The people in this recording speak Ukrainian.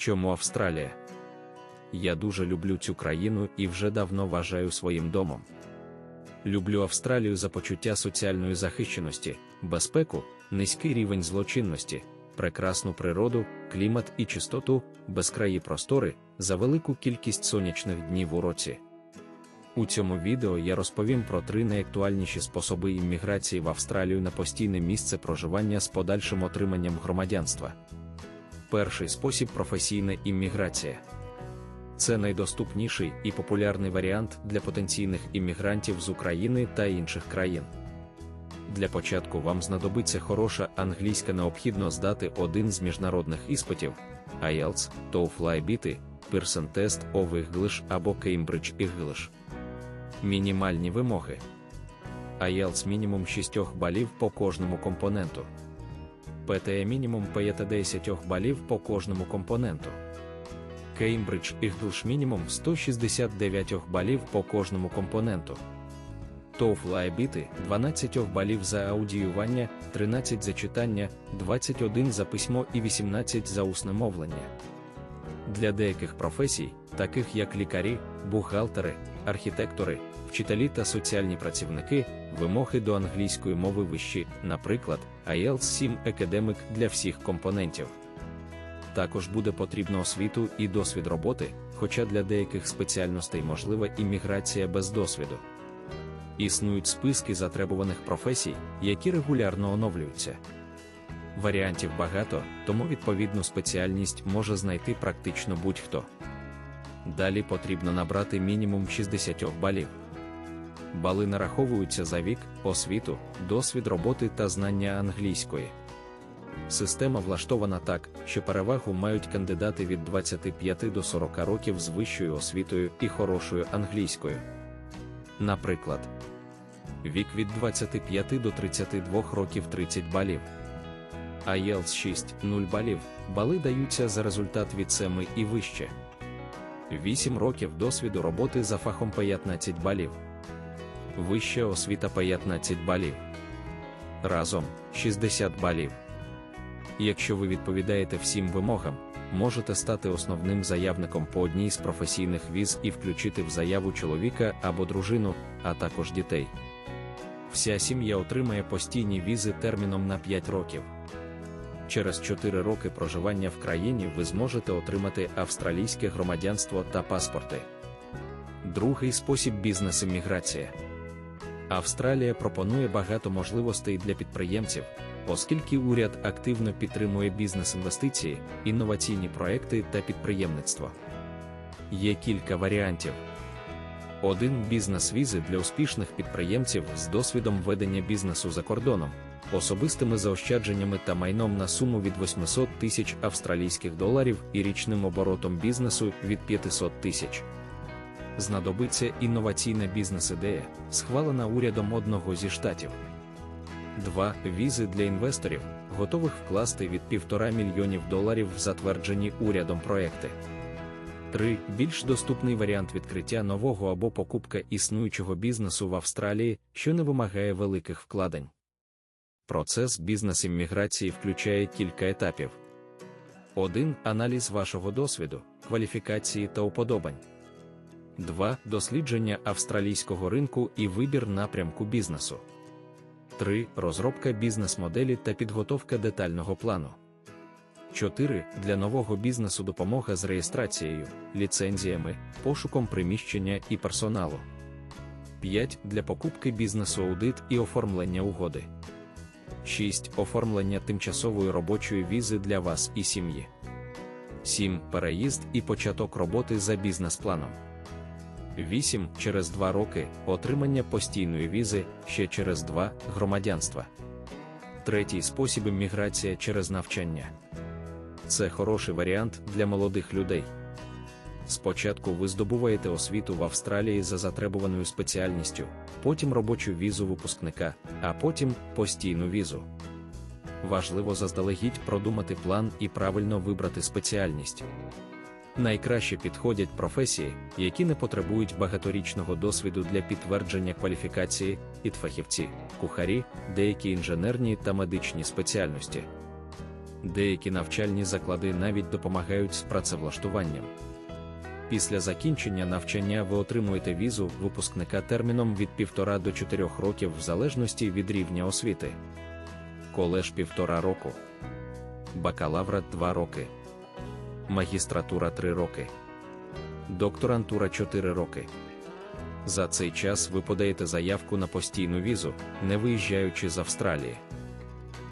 Чому Австралія? Я дуже люблю цю країну і вже давно вважаю своїм домом. Люблю Австралію за почуття соціальної захищеності, безпеку, низький рівень злочинності, прекрасну природу, клімат і чистоту, безкраї простори, за велику кількість сонячних днів у році. У цьому відео я розповім про три найактуальніші способи імміграції в Австралію на постійне місце проживання з подальшим отриманням громадянства. Перший спосіб професійна імміграція. Це найдоступніший і популярний варіант для потенційних іммігрантів з України та інших країн. Для початку вам знадобиться хороша англійська необхідно здати один з міжнародних іспитів IELTS, TOEFL IBT, Pearson Test of English або Cambridge English. Мінімальні вимоги. IELTS мінімум 6 балів по кожному компоненту. PTE мінімум 50 балів по кожному компоненту. Cambridge English мінімум 169 балів по кожному компоненту. TOEFL IBT 12 балів за аудіювання, 13 за читання, 21 за письмо і 18 за усне мовлення. Для деяких професій, таких як лікарі, бухгалтери, архітектори, вчителі та соціальні працівники, вимоги до англійської мови вищі, наприклад, IELTS 7 Academic для всіх компонентів. Також буде потрібно освіту і досвід роботи, хоча для деяких спеціальностей можлива імміграція без досвіду. Існують списки затребуваних професій, які регулярно оновлюються. Варіантів багато, тому відповідну спеціальність може знайти практично будь-хто. Далі потрібно набрати мінімум 60 балів. Бали нараховуються за вік, освіту, досвід роботи та знання англійської. Система влаштована так, що перевагу мають кандидати від 25 до 40 років з вищою освітою і хорошою англійською. Наприклад, вік від 25 до 32 років 30 балів. IELTS 6 0 балів. Бали даються за результат від 7 і вище. 8 років досвіду роботи за фахом 15 балів. Вища освіта 15 балів. Разом 60 балів. Якщо ви відповідаєте всім вимогам, можете стати основним заявником по одній з професійних віз і включити в заяву чоловіка або дружину, а також дітей. Вся сім'я отримає постійні візи терміном на 5 років. Через 4 роки проживання в країні ви зможете отримати австралійське громадянство та паспорти. Другий спосіб бізнес-імміграція. Австралія пропонує багато можливостей для підприємців, оскільки уряд активно підтримує бізнес-інвестиції, інноваційні проекти та підприємництво. Є кілька варіантів. Один бізнес-візи для успішних підприємців з досвідом ведення бізнесу за кордоном, особистими заощадженнями та майном на суму від 800 тисяч австралійських доларів і річним оборотом бізнесу від 500 тисяч. Знадобиться інноваційна бізнес-ідея, схвалена урядом одного зі штатів. 2. Візи для інвесторів, готових вкласти від 1,5 мільйонів доларів в затверджені урядом проекти. 3. Більш доступний варіант відкриття нового або покупка існуючого бізнесу в Австралії, що не вимагає великих вкладень. Процес бізнес-імміграції включає кілька етапів. 1. Аналіз вашого досвіду, кваліфікації та уподобань. 2. Дослідження австралійського ринку і вибір напрямку бізнесу. 3. Розробка бізнес-моделі та підготовка детального плану. 4. Для нового бізнесу допомога з реєстрацією, ліцензіями, пошуком приміщення і персоналу. 5. Для покупки бізнесу аудит і оформлення угоди. 6. Оформлення тимчасової робочої візи для вас і сім'ї. 7. Переїзд і початок роботи за бізнес-планом. 8. Через 2 роки отримання постійної візи, ще через 2 громадянства. Третій спосіб імміграція через навчання. Це хороший варіант для молодих людей. Спочатку ви здобуваєте освіту в Австралії за затребуваною спеціальністю, потім робочу візу випускника, а потім постійну візу. Важливо заздалегідь продумати план і правильно вибрати спеціальність. Найкраще підходять професії, які не потребують багаторічного досвіду для підтвердження кваліфікації, ідфахівці, кухарі, деякі інженерні та медичні спеціальності. Деякі навчальні заклади навіть допомагають з працевлаштуванням. Після закінчення навчання ви отримуєте візу випускника терміном від 1,5 до 4 років в залежності від рівня освіти. Колеж 1,5 року, бакалавра 2 роки, магістратура 3 роки, докторантура 4 роки. За цей час ви подаєте заявку на постійну візу, не виїжджаючи з Австралії.